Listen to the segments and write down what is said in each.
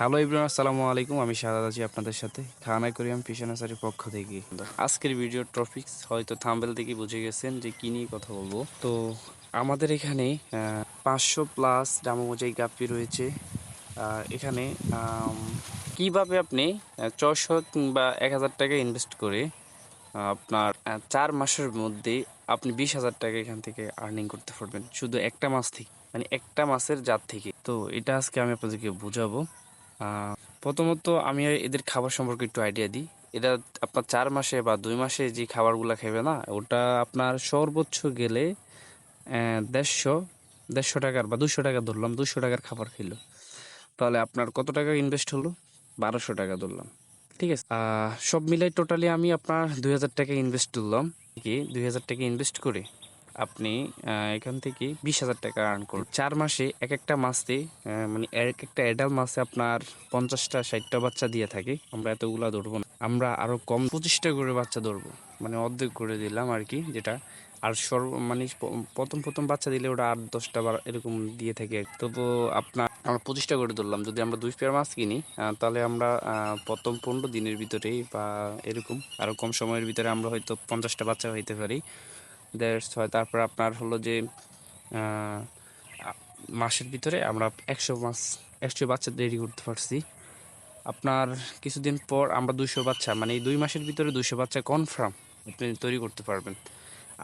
Hello Ibrahim আসসালামু আলাইকুম। আমি শাহাদ আছি আপনাদের সাথে, খানা করিয়াম ফিশনাসারির পক্ষ থেকে। আজকের ভিডিও টপিক্স হয়তো থাম্বেল থেকে বুঝে গেছেন যে কী নিয়ে কথা বলব। তো আমাদের এখানে পাঁচশো প্লাস ডামোজাই গাপ্পি রয়েছে। এখানে কীভাবে আপনি ছশো কিংবা এক হাজার টাকা ইনভেস্ট করে আপনার চার মাসের মধ্যে আপনি বিশ হাজার টাকা এখান থেকে আর্নিং করতে পারবেন। শুধু একটা মাস থেকে মানে একটা মাসের জাত থেকে। তো এটা আজকে আমি আপনাদেরকে বোঝাবো। প্রথমত আমি এদের খাবার সম্পর্কে একটু আইডিয়া দিই। এটা আপনার চার মাসে বা দুই মাসে যে খাবারগুলো খাবে না, ওটা আপনার সর্বোচ্চ গেলে দেড়শো দেড়শো টাকার বা দুশো টাকা ধরলাম দুশো টাকার খাবার খেলো তাহলে আপনার কত টাকা ইনভেস্ট হলো? বারোশো টাকা ধরলাম। ঠিক আছে? সব মিলাই টোটালি আমি আপনার দুই হাজার টাকা ইনভেস্ট করলাম কি? দুই হাজার টাকা ইনভেস্ট করে আপনি এখান থেকে বিশ হাজার টাকা আর্ন করুন। চার মাসে এক একটা মাসে মানে এক একটা অ্যাডাল মাসে আপনার পঞ্চাশটা, ষাটটা বাচ্চা দিয়ে থাকে। আমরা এতগুলা ধরবো না। আমরা আরও কম, পঁচিশটা করে বাচ্চা ধরবো। মানে অর্ধেক করে দিলাম আর কি, যেটা আর সর্ব মানে প্রথম প্রথম বাচ্চা দিলে ওটা আট, দশটা বার এরকম দিয়ে থাকে। তবু আপনার, আমরা পঁচিশটা করে ধরলাম। যদি আমরা দুই পেয়ার মাছ কিনি তাহলে আমরা প্রথম পনেরো দিনের ভিতরেই বা এরকম আরও কম সময়ের ভিতরে আমরা হয়তো পঞ্চাশটা বাচ্চা হইতে পারি। দ্যাটস হয় তারপর আপনার হলো যে মাসের ভিতরে আমরা একশো মাস, একশো বাচ্চা তৈরি করতে পারছি। আপনার কিছুদিন পর আমরা দুশো বাচ্চা মানে এই দুই মাসের ভিতরে দুশো বাচ্চা কনফার্ম আপনি তৈরি করতে পারবেন।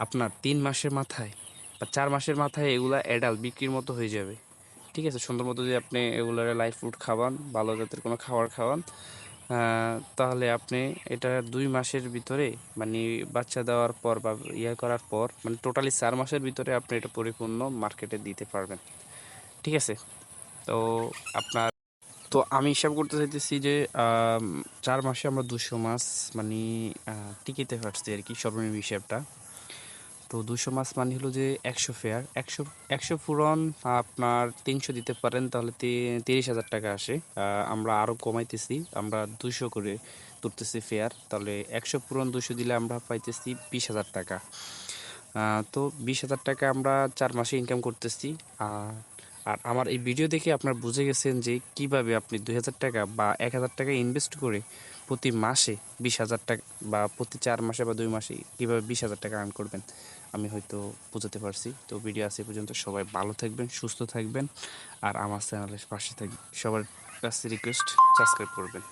আপনার তিন মাসের মাথায় বা চার মাসের মাথায় এগুলা অ্যাডাল বিক্রির মতো হয়ে যাবে। ঠিক আছে? সুন্দর মতো যদি আপনি এগুলার লাইফ ফুড খাওয়ান, ভালো জাতের কোনো খাবার খাওয়ান তাহলে আপনি এটা দুই মাসের ভিতরে মানে বাচ্চা দেওয়ার পর বা ইয়ে করার পর মানে টোটালি চার মাসের ভিতরে আপনি এটা পরিপূর্ণ মার্কেটে দিতে পারবেন। ঠিক আছে? তো আপনার, তো আমি হিসাব করতে চাইতেছি যে চার মাসে আমরা দুশো মাস মানে টিকিতে পারছি আর কি সর্বনিম্ন হিসাবটা। তো দুশো মাস মানে হলো যে একশো ফেয়ার একশো একশো পূরণ আপনার তিনশো দিতে পারেন, তাহলে তিরিশ হাজার টাকা আসে। আমরা আরও কমাইতেছি, আমরা দুশো করে তুলতেছি ফেয়ার তাহলে একশো পূরণ দুশো দিলে আমরা পাইতেছি বিশ হাজার টাকা। তো বিশ হাজার টাকা আমরা চার মাসে ইনকাম করতেছি। আর আর আমার এই ভিডিও দেখে আপনারা বুঝে গেছেন যে কীভাবে আপনি দুই হাজার টাকা বা এক হাজার টাকা ইনভেস্ট করে প্রতি মাসে বিশ হাজার টাকা বা প্রতি চার মাসে বা দুই মাসে কীভাবে বিশ হাজার টাকা আর্ন করবেন, আমি হয়তো বোঝাতে পারছি। তো ভিডিও আছে পর্যন্ত, সবাই ভালো থাকবেন, সুস্থ থাকবেন। আর আমার চ্যানেলের পাশে থাকবেন সবার কাছে রিকোয়েস্ট সাবস্ক্রাইব করবেন।